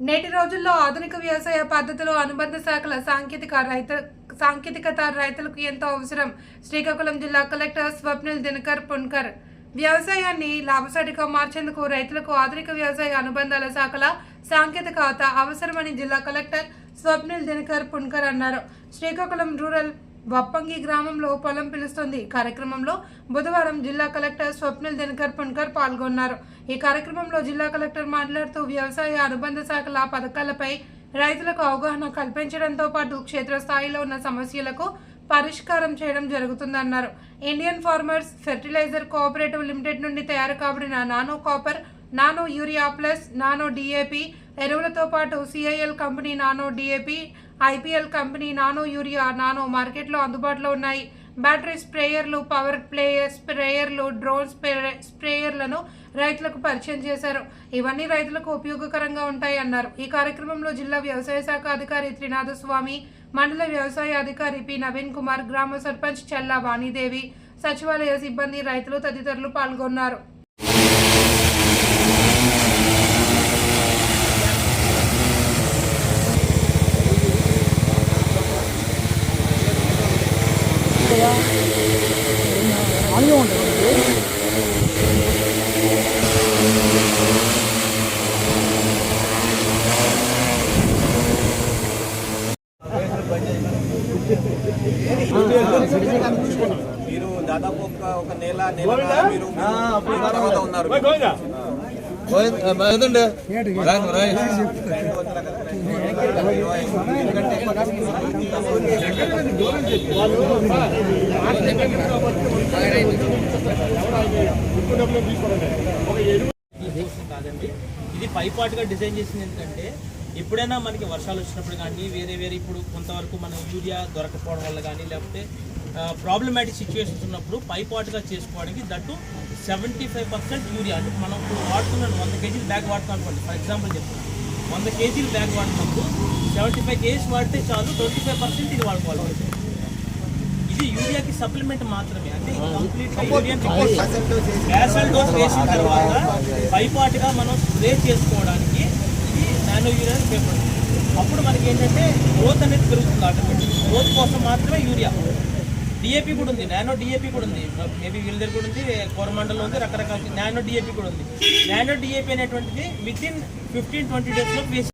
నేటి రోజుల్లో ఆధునిక వ్యవసాయ పద్ధతులు అనుబంధ శాఖల సాంకేతిక రైతు సాంకేతికత రైతులకు ఎంతో అవసరం. శ్రీకాకుళం జిల్లా కలెక్టర్ స్వప్నిల్ దినకర్ పున్కర్ వ్యవసాయాన్ని లాభసాటిగా మార్చేందుకు రైతులకు ఆధునిక వ్యవసాయ అనుబంధాల శాఖల సాంకేతికత అవసరమని జిల్లా కలెక్టర్ స్వప్నిల్ దినకర్ పున్కర్ అన్నారు. శ్రీకాకుళం రూరల్ వప్పంగి గ్రామంలో పొలం పిలుస్తుంది. కార్యక్రమంలో బుధవారం జిల్లా కలెక్టర్ స్వప్నిల్ దినకర్ పుణ్కర్ పాల్గొన్నారు. ఈ కార్యక్రమంలో జిల్లా కలెక్టర్ మాట్లాడుతూ వ్యవసాయ అనుబంధ శాఖల పథకాలపై రైతులకు అవగాహన కల్పించడంతో పాటు క్షేత్రస్థాయిలో ఉన్న సమస్యలకు పరిష్కారం చేయడం జరుగుతుందన్నారు. Indian farmers fertiliser cooperative limited నుండి తయారు కాబడిన nano copper nano urea plus nano DAP ఎరువులతో పాటు CIL company nano DAP IPL company nano urea nano మార్కెట్లో అందుబాటులో ఉన్నాయి. బ్యాటరీ స్ప్రేయర్లు పవర్ ప్లేయర్ స్ప్రేయర్లు డ్రోన్ స్ప్రే స్ప్రేయర్లను రైతులకు పరిచయం చేశారు. ఇవన్నీ రైతులకు ఉపయోగకరంగా ఉంటాయి అన్నారు. ఈ కార్యక్రమంలో జిల్లా వ్యవసాయ శాఖ అధికారి త్రినాథస్వామి మండల వ్యవసాయ అధికారి పి. నవీన్ కుమార్ గ్రామ సర్పంచ్ చల్లా వాణిదేవి సచివాలయ సిబ్బంది రైతులు తదితరులు పాల్గొన్నారు. మీరు దాదాపు ఒక నెల నెల మీరు ఉన్నారు. ఏదండి? కాదండి ఇది పైపాటుగా డిజైన్ చేసింది ఎందుకంటే ఎప్పుడైనా మనకి వర్షాలు వచ్చినప్పుడు కానీ వేరే వేరే ఇప్పుడు కొంతవరకు మన యూరియా దొరకపోవడం వల్ల కానీ లేకపోతే ప్రాబ్లమాటిక్ సిచ్యువేషన్స్ ఉన్నప్పుడు పైపాటుగా చేసుకోవడానికి that seventy five percent urea. అంటే మనం ఇప్పుడు వాడుతున్నాం వంద కేజీలు బ్యాగ్ వాడుతాం అనుకోండి ఫర్ ఎగ్జాంపుల్ చెప్తున్నాను వంద కేజీలు బ్యాగ్ వాడినప్పుడు సెవెంటీ ఫైవ్ కేజీస్ వాడితే చాలు ట్వంటీ ఫైవ్ పర్సెంట్ ఇది వాడుకోవాలి. ఇది యూరియాకి సప్లిమెంట్ మాత్రమే. అంటే కంప్లీట్ గ్యాసల్ డోస్ వేసిన తర్వాత పైపాటుగా మనం స్ప్రే చేసుకోవడానికి ఇది నానో యూరియా పేపర్. అప్పుడు మనకి ఏంటంటే గ్రోత్ అనేది పెరుగుతుంది ఆటోమేటిక్ గ్రోత్ కోసం మాత్రమే యూరియా. డిఏపి కూడా ఉంది. నానో డిఏపి కూడా ఉంది. మేబీ వీళ్ళ దగ్గర కూడా ఉంది కోరమండలం ఉంది రకరకాల నానో డిఏపి కూడా ఉంది. నానో డిఏపి అనేటువంటిది విత్ ఇన్ ఫిఫ్టీన్ ట్వంటీ డేస్లో వేసి